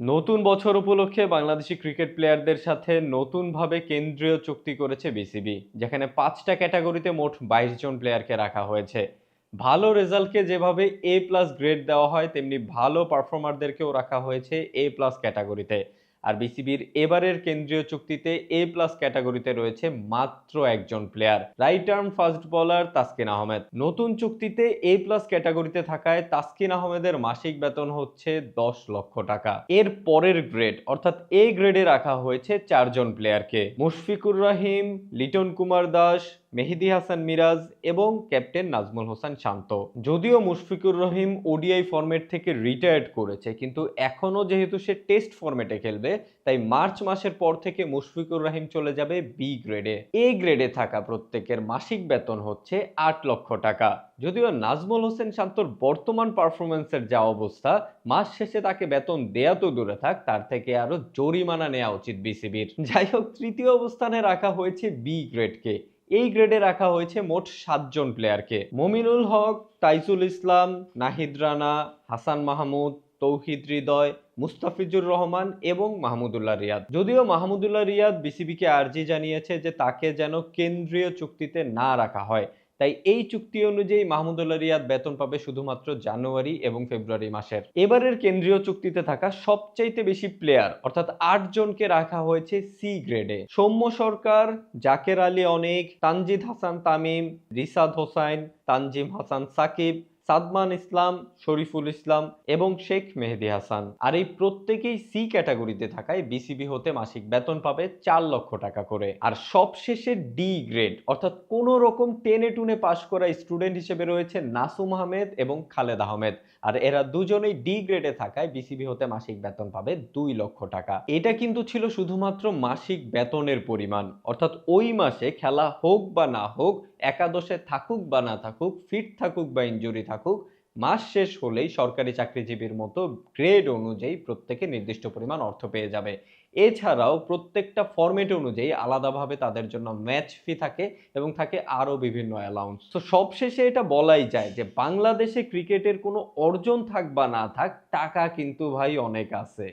নতুন বছর উপলক্ষে বাংলাদেশি ক্রিকেট প্লেয়ারদের সাথে নতুনভাবে কেন্দ্রীয় চুক্তি করেছে বিসিবি, যেখানে পাঁচটা ক্যাটাগরিতে মোট বাইশ জন প্লেয়ারকে রাখা হয়েছে। ভালো রেজাল্টকে যেভাবে এ প্লাস গ্রেড দেওয়া হয়, তেমনি ভালো পারফর্মারদেরকেও রাখা হয়েছে এ প্লাস ক্যাটাগরিতে আর বিসিবির এবারের কেন্দ্রীয় চুক্তিতে এ প্লাস ক্যাটাগরিতে রয়েছে মাত্র একজন player right arm fast bowler Taskin Ahmed. নতুন চুক্তিতে এ প্লাস ক্যাটাগরিতে থাকায় তাসকিন আহমেদের মাসিক বেতন হচ্ছে দশ লক্ষ টাকা। এর পরের গ্রেড অর্থাৎ এ গ্রেডে রাখা হয়েছে চারজন প্লেয়ারকে মুশফিকুর রাহিম, লিটন কুমার দাস মেহেদি হাসান মিরাজ এবং ক্যাপ্টেন নাজমুল হোসেন শান্ত। যদিও মুশফিকুর রহিম ওডিআই ফরম্যাট থেকে রিটায়ার্ড করেছে, কিন্তু এখনও যেহেতু সে টেস্ট ফরম্যাটে খেলবে, তাই মার্চ মাসের পর থেকে মুশফিকুর রহিম চলে যাবে বি গ্রেডে এ গ্রেডে থাকা প্রত্যেকের মাসিক বেতন হচ্ছে আট লক্ষ টাকা। যদিও নাজমুল হোসেন শান্তর বর্তমান পারফরমেন্সের যা অবস্থা, মাস শেষে তাকে বেতন দেয়া তো দূরে থাক, তার থেকে আরও জরিমানা নেওয়া উচিত বিসিবির যাই হোক, তৃতীয় অবস্থানে রাখা হয়েছে বি গ্রেডকে এই গ্রেডে রাখা হয়েছে মোট সাতজন প্লেয়ারকে। মমিনুল হক তাইসুল ইসলাম, নাহিদ রানা, হাসান মাহমুদ, তৌহিদ হৃদয়, মুস্তাফিজুর রহমান এবং মাহমুদুল্লাহ রিয়াদ। যদিও মাহমুদুল্লাহ রিয়াদ বিসিবিকে আর্জি জানিয়েছে যে তাকে যেন কেন্দ্রীয় চুক্তিতে না রাখা হয় তাই এই চুক্তি অনুযায়ী মাহমুদুল্লাহ রিয়াদ বেতন পাবে শুধুমাত্র জানুয়ারি এবং ফেব্রুয়ারি মাসের। এবারের কেন্দ্রীয় চুক্তিতে থাকা সবচাইতে বেশি প্লেয়ার অর্থাৎ আট জনকে রাখা হয়েছে সি গ্রেডে সৌম্য সরকার, জাকের আলী অনেক, তানজিদ হাসান তামিম, রিসাদ হোসাইন, তানজিম হাসান সাকিব সাদমান ইসলাম, শরীফুল ইসলাম এবং শেখ মেহেদি হাসান। আর এই প্রত্যেকেই সি ক্যাটাগরিতে থাকায় বিসিবি হতে মাসিক বেতন পাবে চার লক্ষ টাকা করে। আর সবশেষে ডি গ্রেড, অর্থাৎ কোন রকম টেনে টুনে পাশ করা স্টুডেন্ট হিসেবে রয়েছে নাসুম আহমেদ এবং খালেদ আহমেদ। আর এরা দুজনেই ডি গ্রেডে থাকায় বিসিবি হতে মাসিক বেতন পাবে দুই লক্ষ টাকা। এটা কিন্তু ছিল শুধুমাত্র মাসিক বেতনের পরিমাণ, অর্থাৎ ওই মাসে খেলা হোক বা না হোক একাদশে থাকুক বা না থাকুক ফিট থাকুক বা ইনজুরি থাকুক, মাস শেষ হলেই সরকারি চাকরিজীবীর মতো গ্রেড অনুযায়ী প্রত্যেকে নির্দিষ্ট পরিমাণ অর্থ পেয়ে যাবে। এছাড়াও প্রত্যেকটা ফরম্যাট অনুযায়ী আলাদাভাবে তাদের জন্য ম্যাচ ফি থাকে এবং থাকে আরও বিভিন্ন অ্যালাউন্স তো সবশেষে এটা বলাই যায় যে বাংলাদেশে ক্রিকেটের কোনো অর্জন থাক বা না থাক, টাকা কিন্তু ভাই অনেক আছে।